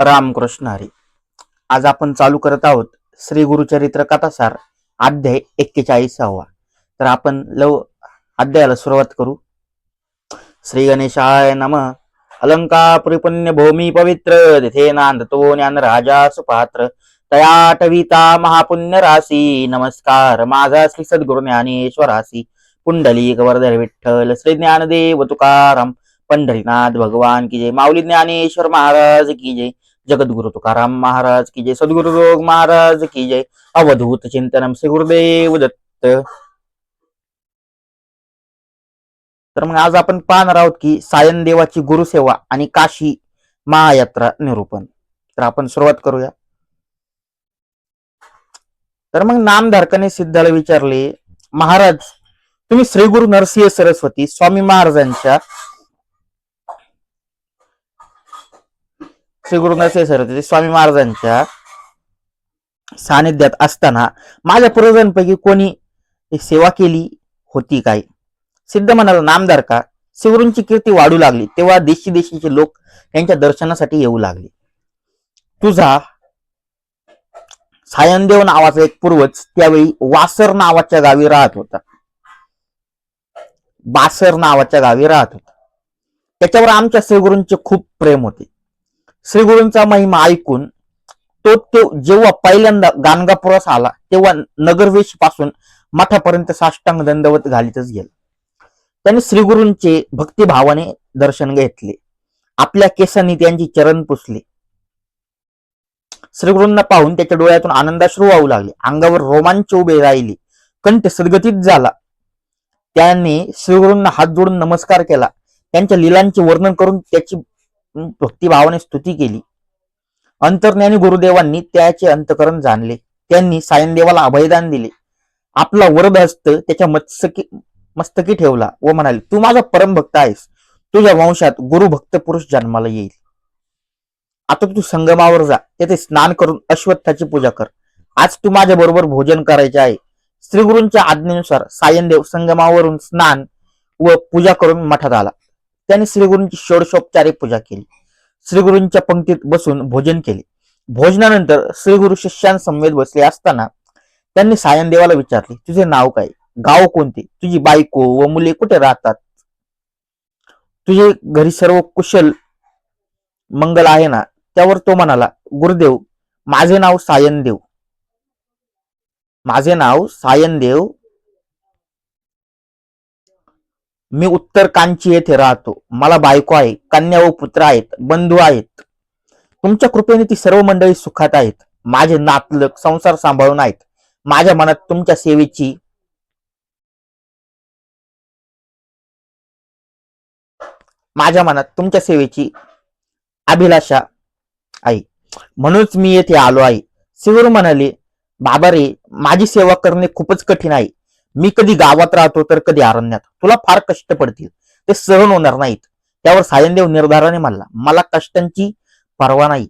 रामकृष्ण हरी. आज आपण चालू करत आहोत श्री गुरुचरित्र कथासार अध्याय एक्केचाळीसावा. तर आपण लव अध्यायाला सुरुवात करू. श्री गणेशाय नम. अलंकापुरी पुण्य भूमी पवित्र तिथे नांदतो ज्ञान राजा सुपात्र. तयाटविता महापुण्य राशी नमस्कार. माझा श्री सद्गुरु ज्ञानेश्वरासी पुंडलिक वरधर विठ्ठल श्री ज्ञानदेव तुकाराम पंढरीनाथ भगवान की जय. माऊली ज्ञानेश्वर महाराज की जय. जगद्गुरु तुकाराम महाराज की जय सद्गुरु रोग महाराज की जय अवधूत चिंतनम श्री गुरुदेव दत्त. तर मग आज आपण पाहणार आहोत की सायन देवाची गुरुसेवा आणि काशी महायात्रा निरूपण. तर आपण सुरुवात करूया. तर मग नामधारकाने सिद्धाला विचारले महाराज तुम्ही श्री गुरु नरसिंह सरस्वती स्वामी महाराजांच्या श्री गुरु नरसिंह सरस्वती स्वामी महाराजांच्या सानिध्यात असताना माझ्या पूर्वजांपैकी कोणी सेवा केली होती काय? सिद्ध म्हणाला नामदार का? शिवरूंची कीर्ती वाढू लागली तेव्हा देशी देशीचे लोक त्यांच्या दर्शनासाठी येऊ लागले. तुझा सायनदेव नावाचा एक पूर्वज त्यावेळी वासर नावाच्या गावी राहत होता. बासर नावाच्या गावी राहत होता. त्याच्यावर आमच्या श्रीगुरूंचे खूप प्रेम होते. श्रीगुरूंचा महिमा ऐकून तो ते जेव्हा पहिल्यांदा गाणगापुरास आला तेव्हा नगरवेशपासून मठापर्यंत साष्टांग दंडवत घालीतच गेला. त्याने श्रीगुरूंचे भक्तिभावाने दर्शन घेतले. आपल्या केसांनी त्यांची चरण पुसले. श्रीगुरूंना पाहून त्याच्या डोळ्यातून आनंदाश्रू वाहू लागले. अंगावर रोमांच उभे राहिले. कंठ सदगतीत झाला. त्याने श्रीगुरूंना हात जोडून नमस्कार केला. त्यांच्या लिलांचे वर्णन करून त्याची भक्तिभावाने स्तुती केली. अंतर्ज्ञानी गुरुदेवांनी त्याचे अंतकरण जाणले. त्यांनी सायनदेवाला अभयदान दिले. आपला वरदहस्त त्याच्या मस्तकी मस्तकी ठेवला व म्हणाले तू माझा परम भक्त आहेस. तुझ्या वंशात गुरु भक्त पुरुष जन्माला येईल. आता तू संगमावर जा. तेथे स्नान करून अश्वत्थाची पूजा कर. आज तू माझ्या बरोबर भोजन करायचे आहे. श्रीगुरूंच्या आज्ञेनुसार सायनदेव संगमावरून स्नान व पूजा करून मठात आला. त्यांनी श्रीगुरूंची षोडशोपचारे पूजा केली. श्रीगुरूंच्या पंक्तीत बसून भोजन केले. भोजनानंतर श्रीगुरु शिष्यांसमवेत बसले असताना त्यांनी सायनदेवाला विचारले तुझे नाव काय? गाव कोणते? तुझी बायको व मुले कुठे राहतात? तुझे घरी सर्व कुशल मंगल आहे ना? त्यावर तो म्हणाला गुरुदेव माझे नाव सायनदेव माझे नाव सायनदेव मी उत्तर कांची येथे राहतो. मला बायको आहे कन्या व पुत्र आहेत बंधू आहेत. तुमच्या कृपेने ती सर्व मंडळी सुखात आहेत. माझे नातलक संसार सांभाळून आहेत. माझ्या मनात तुमच्या सेवेची माझ्या मनात तुमच्या सेवेची अभिलाषा आहे. म्हणूनच मी येथे आलो आहे. शिवर म्हणाले बाबा रे माझी सेवा करणे खूपच कठीण आहे. मी कधी गावात राहतो तर कधी अरण्यात. तुला फार कष्ट पडतील. ते सहन होणार नाहीत. त्यावर सायनदेव निर्धाराने म्हणला मला कष्टांची पर्वा नाही.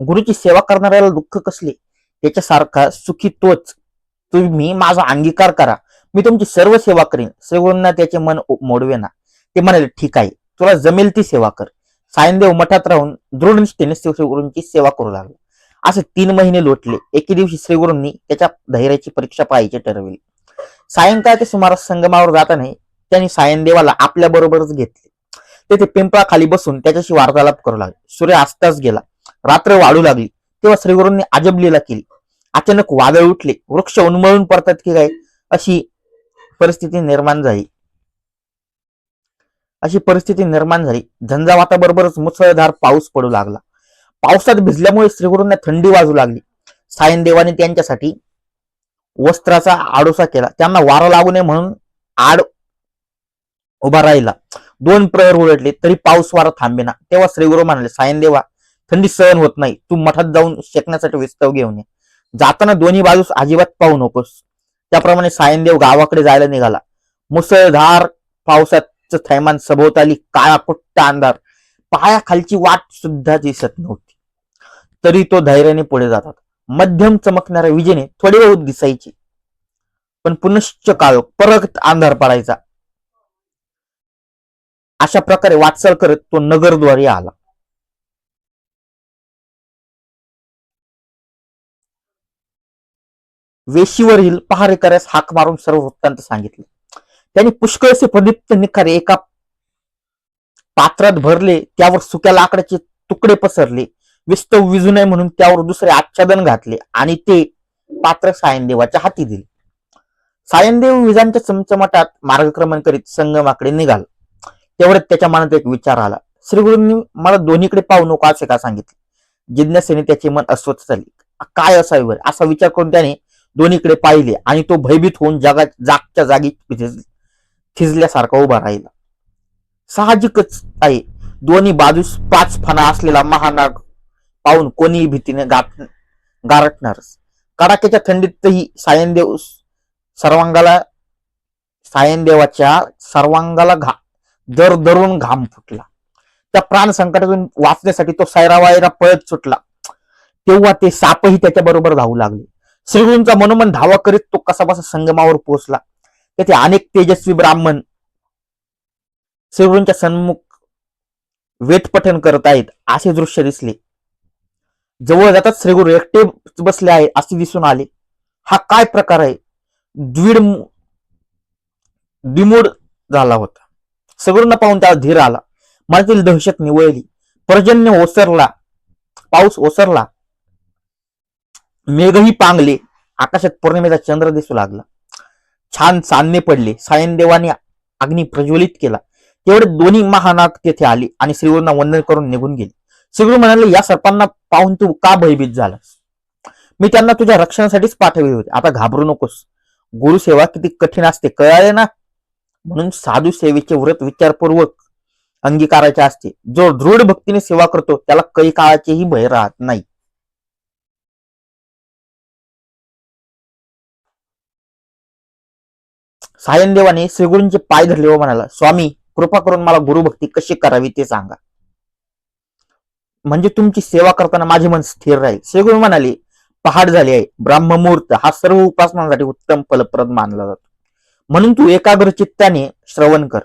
गुरुची सेवा करणाऱ्याला दुःख कसले? त्याच्यासारखा सुखी तोच. तुम्ही माझा अंगीकार करा. मी तुमची सर्व सेवा करीन. श्रीगुरूंना त्याचे मन मोडवे ना ते म्हणाले ठीक आहे. तुला जमेल ती सेवा कर. सायनदेव मठात राहून दृढ निष्ठेने श्रीगुरूंची सेवा करू लागला. असे तीन महिने लोटले. एके दिवशी श्रीगुरूंनी त्याच्या धैर्याची परीक्षा पाहायची ठरवली. सायंकाळच्या सुमारास संगमावर जाताना त्यांनी सायनदेवाला आपल्या बरोबरच घेतले. तेथे पिंपळाखाली बसून त्याच्याशी वार्तालाप करू लागले. सूर्य आस्ताच गेला. रात्र वाढू लागली. तेव्हा श्रीगुरूंनी अजब लीला केली. अचानक वादळ उठले. वृक्ष उन्मळून पडतात की काय? अशी परिस्थिती निर्माण झाली. अशी परिस्थिती निर्माण झाली. झंझावाताबरोबरच मुसळधार पाऊस पडू लागला. पावसात भिजल्यामुळे श्रीगुरूंना थंडी वाजू लागली. सायनदेवाने त्यांच्यासाठी वस्त्राचा आडोसा केला. त्यांना वारा लागू नये म्हणून आड उभा राहिला. दोन प्रहर उलटले तरी पाऊस वारा थांबेना. तेव्हा श्रीगुरु म्हणाले सायनदेवा थंडी सहन होत नाही. तू मठात जाऊन शेकण्यासाठी विस्तव घेऊन ये. जाताना दोन्ही बाजूस अजिबात पाहू नकोस. त्याप्रमाणे सायनदेव गावाकडे जायला निघाला. मुसळधार पावसाचं थैमान सभोवताली काळा कुट्टा अंधार. पायाखालची वाट सुद्धा दिसत नव्हती. तरी तो धैर्याने पुढे जातात मध्यम चमकणाऱ्या विजेने थोडे बहुत दिसायचे. पण पुनश्च काळ परत अंधार पडायचा. अशा प्रकारे वाटचाल करत तो नगरद्वारे आला. वेशीवरील पहारेकऱ्यास हाक मारून सर्व वृत्तांत सांगितले. त्यांनी पुष्कळसे प्रदीप्त निखारे एका पात्रात भरले त्यावर सुक्या लाकडाचे तुकडे पसरले. विस्तव विजू नये म्हणून त्यावर दुसरे आच्छादन घातले आणि ते पात्र सायनदेवाच्या हाती दिले. सायनदेव विजांच्या चमचमाटात मार्गक्रमण करीत संगमाकडे निघाला. तेवढ्यात त्याच्या मनात एक विचार आला. श्रीगुरूंनी मला दोन्हीकडे पाहू नको असे का सांगितले? जिज्ञासेने त्याचे मन अस्वस्थ झाले. काय असावे असा विचार करून त्याने दोन्हीकडे पाहिले आणि तो भयभीत होऊन जगात जागच्या जागी थिजल्यासारखा उभा राहिला. साहजिकच आहे. दोन्ही बाजूस पाच फणा असलेला महानाग पाहून कोणीही भीतीने गाठ गारटणारच कडाक्याच्या थंडीतही सायनदेव सर्वांगाला सायनदेवाच्या सर्वांगाला घा दर दरून घाम फुटला. त्या प्राण संकटातून वाचण्यासाठी तो सायरावायरा पळत सुटला. तेव्हा ते सापही त्याच्या बरोबर धावू लागले. श्रीगुरूंचा मनोमन धावा करीत तो कसाबसा संगमावर पोहोचला. तेथे अनेक तेजस्वी ब्राह्मण श्रीगुरूंच्या सन्मुख वेटपठण करत आहेत असे दृश्य दिसले. जवळ जातात श्रीगुरु एकटे बसले आहे असे दिसून आले. हा काय प्रकार आहे? द्विड दिमूड झाला होता. सगळ्यांना पाहून त्याला धीर आला. मनातील दहशत निवळली. पर्जन्य ओसरला. पाऊस ओसरला. मेघही पांगले. आकाशात पौर्णिमेचा चंद्र दिसू लागला. छान चांदणे पडले. सायनदेवाने अग्नी प्रज्वलित केला. तेवढे दोन्ही महानाग तेथे आले आणि श्रीगुरूंना वंदन करून निघून गेले. श्रीगुरु म्हणाले या सर्पांना पाहून तू का भयभीत झालास? मी त्यांना तुझ्या रक्षणासाठीच पाठवले होते. आता घाबरू नकोस. गुरुसेवा किती कठीण असते कळाले ना? म्हणून साधू सेवेचे व्रत विचारपूर्वक अंगीकारायचे असते. जो दृढ भक्तीने सेवा करतो त्याला काही काळाचेही भय राहत नाही. सायनदेवाने श्रीगुरूंचे पाय धरले व म्हणाला स्वामी कृपा करून मला गुरुभक्ती कशी करावी ते सांगा. म्हणजे तुमची सेवा करताना माझे मन स्थिर राहील. श्रीगुरु म्हणाले पहाड झाली आहे. ब्राह्ममुहूर्त हा सर्व उपासनांसाठी उत्तम फलप्रद मानला जातो. म्हणून तू एकाग्र चित्ताने श्रवण कर.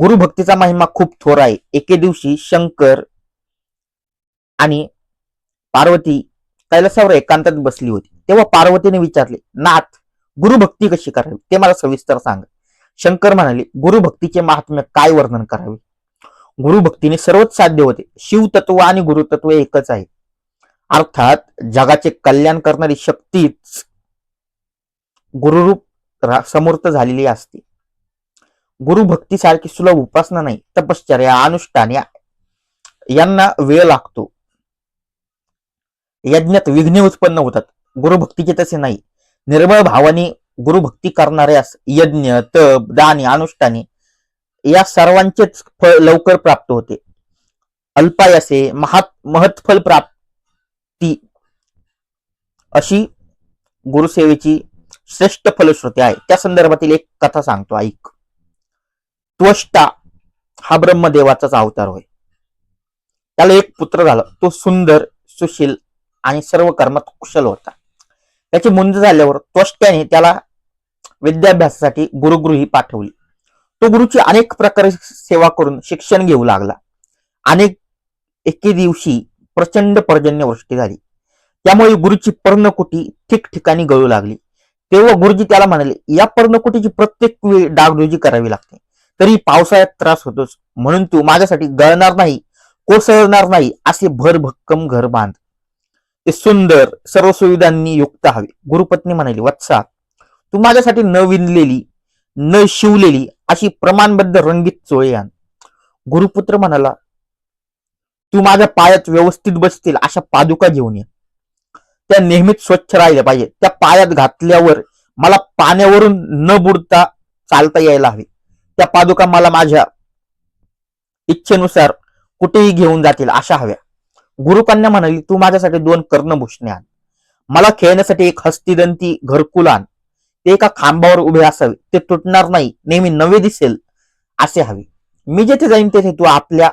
गुरुभक्तीचा महिमा खूप थोर आहे. एके दिवशी शंकर आणि पार्वती कैलासावर एकांतात बसली होती. तेव्हा पार्वतीने विचारले नाथ गुरु भक्ती कशी करावी? ते मला सविस्तर सांग. शंकर म्हणाले गुरु भक्तीचे महात्म्य काय वर्णन करावे? गुरुभक्तीने सर्वच साध्य होते. शिवतत्व आणि गुरुतत्व एकच आहे. अर्थात जगाचे कल्याण करणारी शक्तीच गुरुरूप समर्थ समूर्त झालेली असते. गुरुभक्तीसारखी सुलभ उपासना नाही तपश्चर्या अनुष्ठान यांना वेळ लागतो. यज्ञात विघ्ने उत्पन्न होतात. गुरुभक्तीचे तसे नाही. निर्मळ भावाने गुरुभक्ती करणाऱ्यास यज्ञ तप दानी अनुष्ठाने या सर्वांचेच फळ लवकर प्राप्त होते. अल्पायासे महात महत्फल प्राप्ती अशी गुरुसेवेची श्रेष्ठ फलश्रुती आहे. त्या संदर्भातील एक कथा सांगतो ऐक. त्वष्टा हा ब्रह्मदेवाचाच अवतार होय. त्याला एक पुत्र झाला. तो सुंदर सुशील आणि सर्व कर्मात कुशल होता. त्याची मुंज झाल्यावर त्वष्ट्याने त्याला विद्याभ्यासासाठी गुरुगृही पाठवली. तो गुरुची अनेक प्रकारे सेवा करून शिक्षण घेऊ लागला. अनेक एके दिवशी प्रचंड पर्जन्यवृष्टी झाली. त्यामुळे गुरुची पर्णकुटी ठिकठिकाणी गळू लागली. तेव्हा गुरुजी त्याला म्हणाले या पर्णकुटीची प्रत्येक वेळी डागडुजी करावी लागते. तरी पावसाळ्यात त्रास होतोच. म्हणून तू माझ्यासाठी गळणार नाही कोसळणार नाही असे भरभक्कम घर बांध. ते सुंदर सर्व सुविधांनी युक्त हवे. गुरुपत्नी म्हणाली वत्सा तू माझ्यासाठी न विणलेली न शिवलेली अशी प्रमाणबद्ध रंगीत चोळी आण. गुरुपुत्र म्हणाला तू माझ्या पायात व्यवस्थित बसतील अशा पादुका घेऊन ये. त्या नेहमीच स्वच्छ राहिल्या पाहिजे त्या पायात घातल्यावर मला पाण्यावरून न बुडता चालता यायला हवे. त्या पादुका मला माझ्या इच्छेनुसार कुठेही घेऊन जातील अशा हव्या. गुरुकन्या म्हणाली तू माझ्यासाठी दोन कर्णभूषणे आण. मला खेळण्यासाठी एक हस्तिदंती घरकुल आण. ते एका खांबावर उभे असावे. ते तुटणार नाही. नेहमी नवे दिसेल. असे हवे. मी जेथे जाईन तेथे तू आपल्या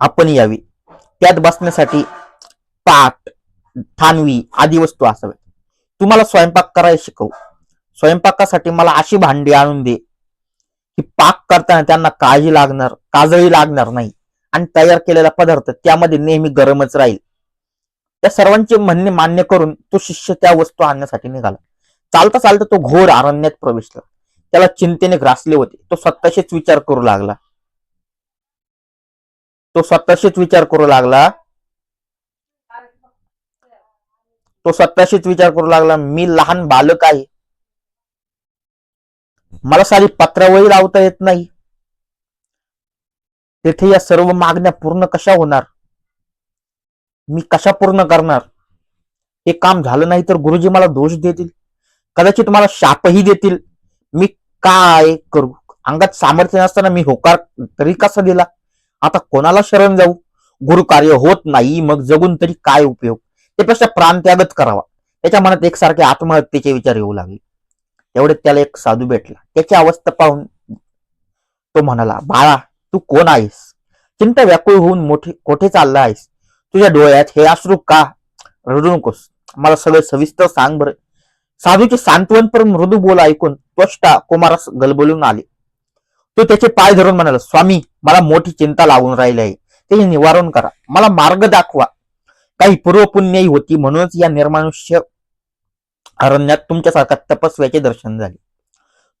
आपण यावी. त्यात बसण्यासाठी पाट थानवी आदी वस्तू असाव्यात. तुम्हाला स्वयंपाक करायला शिकव. स्वयंपाकासाठी मला अशी भांडी आणून दे की पाक करताना त्यांना काळजी लागणार काजळी लागणार नाही. आणि तयार केलेला पदार्थ त्यामध्ये नेहमी गरमच राहील. त्या सर्वांचे म्हणणे मान्य करून तो शिष्य त्या वस्तू आणण्यासाठी निघाला. चालता चालता तो घोर अरण्यात प्रवेशला. त्याला चिंतेने ग्रासले होते. तो स्वतःशीच विचार करू लागला. तो स्वतःशीच विचार करू लागला. तो स्वतःशीच विचार करू लागला मी लहान बालक आहे. मला सारी पत्रावळी लावता येत नाही. तेथे या सर्व मागण्या पूर्ण कशा होणार? मी कशा पूर्ण करणार? हे काम झालं नाही तर गुरुजी मला दोष देतील. कदाचित मला शापही देतील. मी काय करू? अंगात सामर्थ्य नसताना मी होकार तरी कसा दिला? आता कोणाला शरण जाऊ? गुरु कार्य होत नाही मग जगून तरी काय उपयोग? त्यापेक्षा प्राणत्यागच करावा. त्याच्या मनात एकसारखे आत्महत्येचे विचार येऊ लागले. एवढे त्याला एक साधू भेटला. त्याची अवस्था पाहून तो म्हणाला बाळा तू कोण आहेस? चिंता व्याकुळ होऊन मोठे कोठे चालला आहेस? तुझ्या डोळ्यात हे अश्रू का? रडू नकोस. मला सगळं सविस्तर सांग बरं. साधूचे सांत्वनपर मृदू बोल ऐकून त्वष्टा कुमारास गलबलून आले. तो त्याचे पाय धरून म्हणाला स्वामी मला मोठी चिंता लागून राहिली आहे. ते निवारण करा. मला मार्ग दाखवा. काही पूर्वपुण्यही होती म्हणूनच या निर्मानुष्य अरण्यात तुमच्यासारखा तपस्व्याचे दर्शन झाले.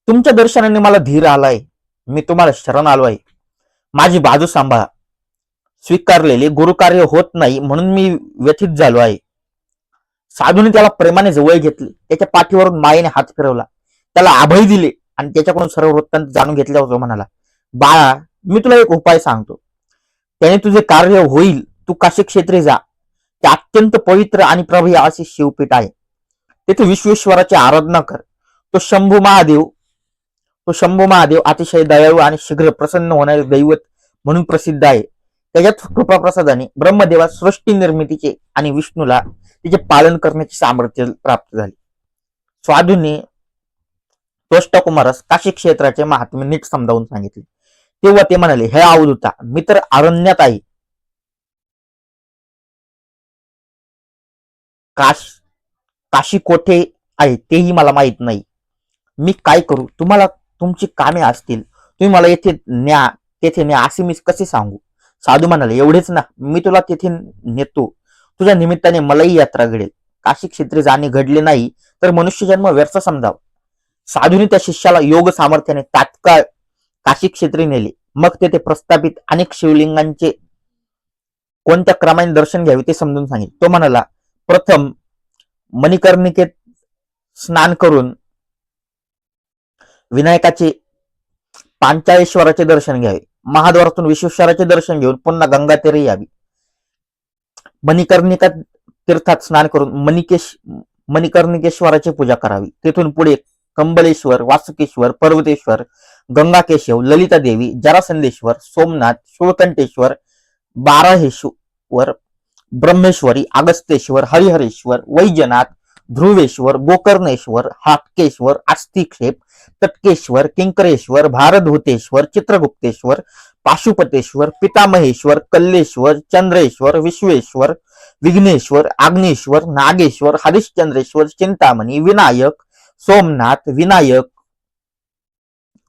तुमच्या दर्शनाने मला धीर आलाय. मी तुम्हाला शरण आलो आहे. माझी बाजू सांभाळा. स्वीकारलेले गुरुकार्य होत नाही म्हणून मी व्यथित झालो आहे. साधूने त्याला प्रेमाने जवळ घेतले. त्याच्या पाठीवरून मायेने हात फिरवला. त्याला अभय दिले आणि त्याच्याकडून सर्व वृत्तांत जाणून घेतल्यावर तो म्हणाला बाळा मी तुला एक उपाय सांगतो. त्याने तुझे कार्य होईल. तू काशी क्षेत्री जा. ते अत्यंत पवित्र आणि प्रभय असे शिवपीठ आहे. तेथे विश्वेश्वराची आराधना कर. तो शंभू महादेव तो शंभू महादेव अतिशय दयाळू आणि शीघ्र प्रसन्न होणारे दैवत म्हणून प्रसिद्ध आहे. त्याच्यात कृपाप्रसादाने ब्रह्मदेवा सृष्टी निर्मितीचे आणि विष्णूला तिचे पालन करण्याचे सामर्थ्य प्राप्त झाले. स्वाधूने त्वष्टकुमारास काशी क्षेत्राचे महात्म्य नीट समजावून सांगितले. तेव्हा ते म्हणाले हे अवधूता मी तर अरण्यात आहे. काश काशी कोठे आहे तेही मला माहीत नाही. मी काय करू? तुम्हाला तुमची कामे असतील. तुम्ही मला येथे न्या तेथे न्या असे मी कसे सांगू? साधू म्हणाले एवढेच ना मी तुला तेथे नेतो. तुझ्या निमित्ताने मलाही यात्रा घडेल. काशी क्षेत्री जाणे घडले नाही तर मनुष्य जन्म व्यर्थ समजाव. साधूने त्या शिष्याला योग सामर्थ्याने तात्काळ काशी क्षेत्री नेले. मग तेथे प्रस्थापित अनेक शिवलिंगांचे कोणत्या क्रमाने दर्शन घ्यावे ते समजून सांगेल. तो म्हणाला प्रथम मणिकर्णिकेत स्नान करून विनायकाचे पांचाळेश्वराचे दर्शन घ्यावे. महाद्वारातून विश्वेश्वराचे दर्शन घेऊन पुन्हा गंगा तीरे यावी. मणिकर्णिका तीर्थात स्नान करून मणिकेश मणिकर्णिकेश्वराची पूजा करावी. तेथून पुढे कंबलेश्वर वासुकेश्वर पर्वतेश्वर गंगाकेशव ललिता देवी जरासंदेश्वर सोमनाथ शिवकंठेश्वर बाराहेश्वर ब्रह्मेश्वरी अगस्तेश्वर हरिहरेश्वर वैजनाथ ध्रुवेश्वर गोकर्णेश्वर हाटकेश्वर आस्तिक्षेप तटकेश्वर किंकरेश्वर भारधूतेश्वर चित्रगुप्तेश्वर पाशुपतेश्वर पितामहेश्वर कल्लेश्वर चंद्रेश्वर विश्वेश्वर विघ्नेश्वर आग्नेश्वर नागेश्वर हरिश्चंद्रेश्वर चिंतामणी विनायक सोमनाथ विनायक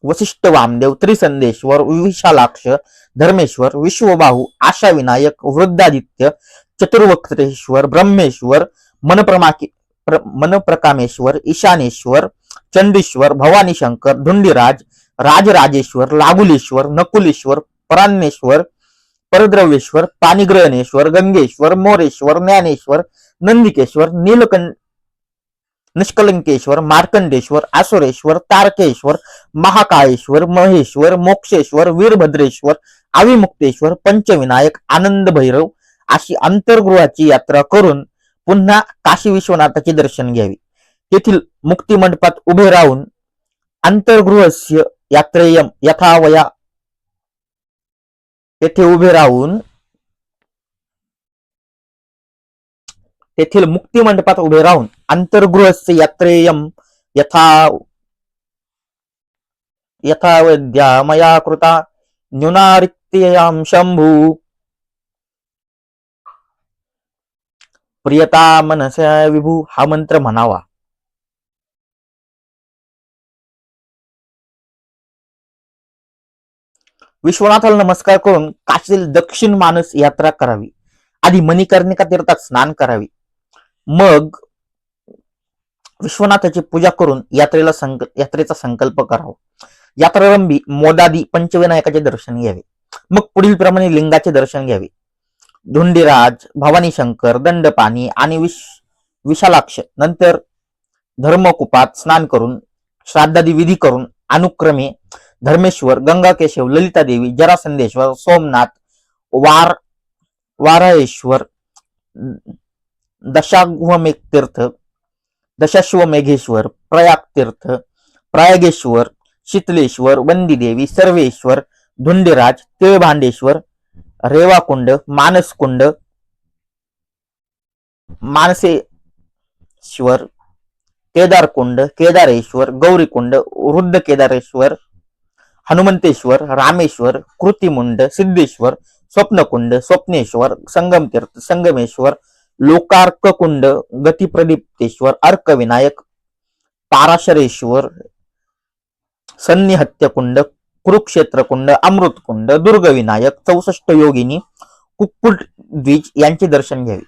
वशिष्ठ वामदेव त्रिसंदेश्वर विशालाक्ष धर्मेश्वर विश्वबाहू आशा विनायक वृद्धादित्य चतुर्वक्तेश्वर ब्रह्मेश्वर मनप्रमा प्र- मनप्रकामेश्वर ईशानेश्वर चंदेश्वर भवानी शंकर धुंडीराज राजराजेश्वर लागुलेश्वर नकुलेश्वर परान्नेश्वर परद्रव्येश्वर पाणीग्रहणेश्वर गंगेश्वर मोरेश्वर ज्ञानेश्वर नंदिकेश्वर नीलकंठ निष्कलंकेश्वर मार्कंडेश्वर आसुरेश्वर तारकेश्वर महाकाळेश्वर महेश्वर मोक्षेश्वर वीरभद्रेश्वर आविमुक्तेश्वर पंचविनायक आनंद भैरव अशी अंतर्गृहाची यात्रा करून पुन्हा काशी विश्वनाथाचे दर्शन घ्यावे. तेथील मुक्ती मंडपात उभे राहून अंतर्गृहस्य यात्रेयम यथावया तेथे उभे राहून तेथील मुक्ती मंडपात उभे राहून अंतर्गृहस्य यात्रेयम यथा यथावद्या मया कृता न्यूनारिक्तयाम शंभू प्रियता मनसा विभू हा मंत्र म्हणावा. विश्वनाथाला नमस्कार करून काशीतील दक्षिण मानस यात्रा करावी. आधी मणिकर्णिका तीर्थात स्नान करावे. मग विश्वनाथाची पूजा करून यात्रेला संक यात्रेचा संकल्प करावा. यात्रारंभी मोदादी पंचविनायकाचे दर्शन घ्यावे. मग पुढील प्रमाणे लिंगाचे दर्शन घ्यावे. धुंडीराज भवानी शंकर दंडपाणी आणि विश विशालाक्ष नंतर धर्मकुपात स्नान करून श्राद्धादी विधी करून अनुक्रमे धर्मेश्वर गंगाकेशव ललिता देवी जरासंदेश्वर सोमनाथ वार वाराळेश्वर दशाश्वमेघ तीर्थ दशाश्वमेघेश्वर प्रयाग तीर्थ प्रयागेश्वर शीतलेश्वर वंदीदेवी सर्वेश्वर धुंडीराज तिळभांडेश्वर रेवाकुंड मानसकुंड मानसेश्वर केदारकुंड केदारेश्वर गौरीकुंड वृद्ध केदारेश्वर हनुमंतेश्वर रामेश्वर कृतिमुंड सिद्धेश्वर स्वप्नकुंड स्वप्नेश्वर संगमतीर्थ संगमेश्वर लोकार्ककुंड गतिप्रदीप्तेश्वर अर्कविनायक पाराशरेश्वर सन्निहत्यकुंड कुरुक्षेत्रकुंड अमृतकुंड दुर्गविनायक चौसष्ट योगिनी कुक्कुट द्विज यांचे दर्शन घ्यावे.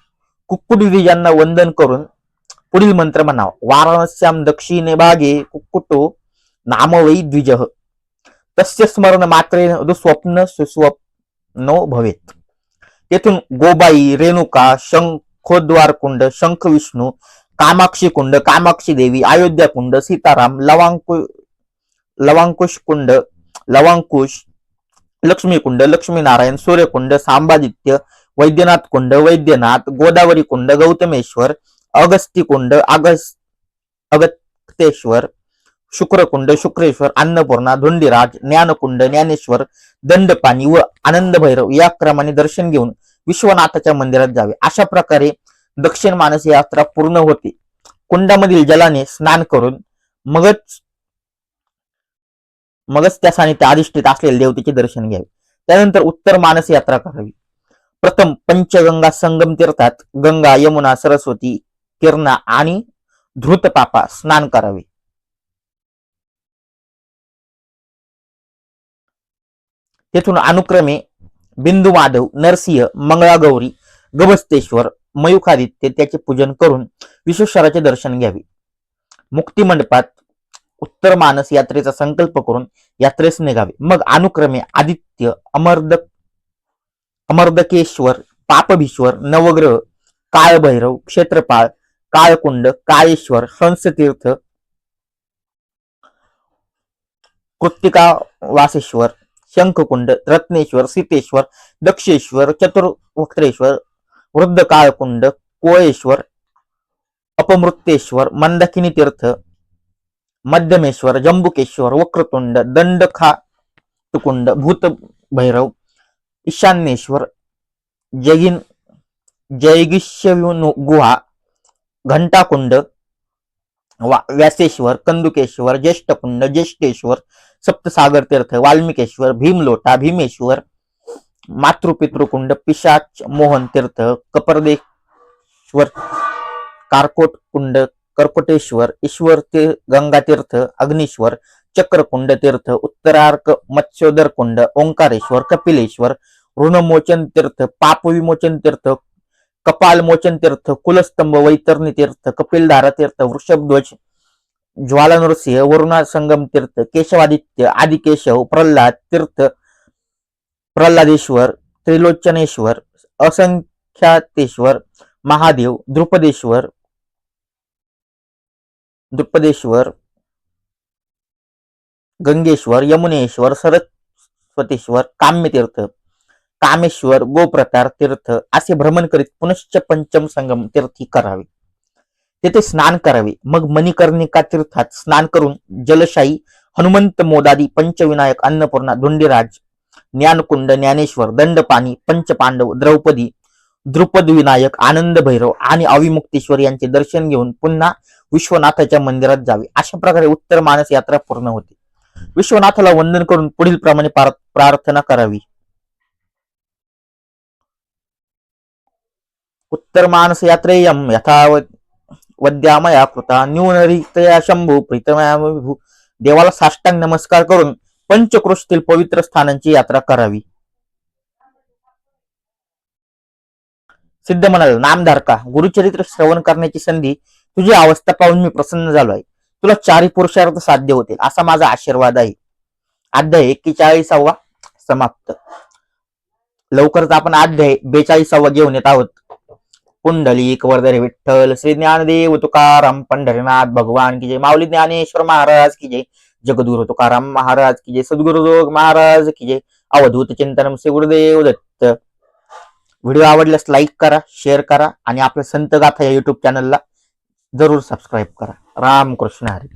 कुक्कुट द्विजांना वंदन करून पुढील मंत्र म्हणावा. वाराणस्याम दक्षिणे भागे कुक्कुटो नामवयी द्विज. तस्य स्मरण मात्रे दुस्वप्न सुस्वप्नो भवेत. तेथून गोबाई रेणुका शंखोद्वार कुंड शंख विष्णू कामाक्षी कुंड कामाक्षी देवी अयोध्या कुंड सीताराम लवांकु लवांकुश कुंड लवांकुश लक्ष्मीकुंड लक्ष्मीनारायण सूर्यकुंड सांबादित्य वैद्यनाथ कुंड वैद्यनाथ गोदावरी कुंड गौतमेश्वर अगस्ती कुंड अगस अगस्तेश्वर शुक्रकुंड शुक्रेश्वर अन्नपूर्णा धुंडीराज ज्ञानकुंड ज्ञानेश्वर दंडपाणी व आनंद भैरव या क्रमाने दर्शन घेऊन विश्वनाथाच्या मंदिरात जावे. अशा प्रकारे दक्षिण मानस यात्रा पूर्ण होते. कुंडामधील जलाने स्नान करून मगच मगच त्या सानिध्य अधिष्ठित असलेल्या देवतेचे दर्शन घ्यावे. त्यानंतर उत्तर मानस यात्रा करावी. प्रथम पंचगंगा संगम तीर्थात गंगा यमुना सरस्वती किरणा आणि धृतपापा स्नान करावे. तेथून अनुक्रमे बिंदू माधव नरसिंह मंगळागौरी गबस्तेश्वर मयुखादित्य त्याचे पूजन करून विश्वेश्वराचे दर्शन घ्यावे. मुक्ती मंडपात उत्तर मानस यात्रेचा संकल्प करून यात्रेस निघावे. मग अनुक्रमे आदित्य अमर्द अमर्दकेश्वर पापभीश्वर नवग्रह काळभैरव क्षेत्रपाळ काळकुंड काळेश्वर हंसतीर्थ कृत्तिका वासेश्वर शंखकुंड रत्नेश्वर सीतेश्वर दक्षेश्वर चतुर्वक्त्रेश्वर वृद्ध काळकुंड कोळेश्वर अपमृत्येश्वर मंदाकिनी तीर्थ मध्यमेश्वर जंबुकेश्वर वक्रतुंड दंडखा तुकुंड भूत भैरव ईशान्येश्वर जगिन जयगिष्य गुहा घंटाकुंड वा- व्यासेश्वर कंदुकेश्वर ज्येष्ठकुंड ज्येष्ठेश्वर सप्तसागर तीर्थ वाल्मिकेश्वर भीमलोटा भीमेश्वर मातृपितृकुंड पिशाच मोहन तीर्थ कपरदेश्वर कारकोट कुंड कर्कटेश्वर ईश्वर ते गंगा तीर्थ चक्रकुंड तीर्थ उत्तरार्क मत्स्योदर कुंड ओंकारेश्वर कपिलेश्वर ऋणमोचन तीर्थ पापविमोचन तीर्थ कपालमोचन तीर्थ कुलस्तंभ वैतरणी तीर्थ कपिलधारा तीर्थ वृषभध्वज ज्वाला नृसिंह वरुणा संगम तीर्थ केशवादित्य आदिकेशव प्रल्हाद तीर्थ प्रल्हादेश्वर त्रिलोचनेश्वर असंख्यातेश्वर महादेव द्रुपदेश्वर द्रुपदेश्वर गंगेश्वर यमुनेश्वर सरस्वतेश्वर काम्यतीर्थ कामेश्वर गोप्रकार तीर्थ असे भ्रमण करीत पुनश्च पंचम संगम तीर्थी करावे. तेथे स्नान करावे. मग मणिकर्णिका तीर्थात स्नान करून जलशाही हनुमंत मोदादी पंचविनायक अन्नपूर्णा धुंडीराज ज्ञानकुंड ज्ञानेश्वर दंडपाणी पंचपांडव द्रौपदी द्रुपद विनायक आनंद भैरव आणि अविमुक्तेश्वर यांचे दर्शन घेऊन पुन्हा विश्वनाथाच्या मंदिरात जावे. अशा प्रकारे उत्तर मानस यात्रा पूर्ण होते. विश्वनाथाला वंदन करून पुढील प्रमाणे प्रार्थना करावी. उत्तर मानस यात्रेयम यथावत वद्यामया कृता न्यूनरितया शंभू प्रीतमया देवाला साष्टांग नमस्कार करून पंचक्रोशीतील पवित्र स्थानांची यात्रा करावी. सिद्ध म्हणाल नामधारका गुरुचरित्र श्रवण करण्याची संधी तुझी अवस्था पाहून मी प्रसन्न झालो आहे तुला चारी पुरुषार्थ साध्य होतील असा माझा आशीर्वाद आहे. अध्याय एक्केचाळीसावा समाप्त. लवकरच आपण अध्याय बेचाळीसावा घेऊन येत आहोत. पुंडलिक वरदरे विठ्ठल श्री ज्ञानदेव तुकाराम पंढरीनाथ भगवान की जय माऊली ज्ञानेश्वर महाराज की जय जगदुरु तुकाराम महाराज की जय सद्गुरुजोग महाराज की जय अवधूत चिंतनम श्री गुरुदेव दत्त. व्हिडिओ आवडल्यास लाईक करा शेअर करा आणि आपल्या संत गाथा या युट्यूब चॅनलला जरूर सबस्क्राईब करा. राम कृष्ण हरी.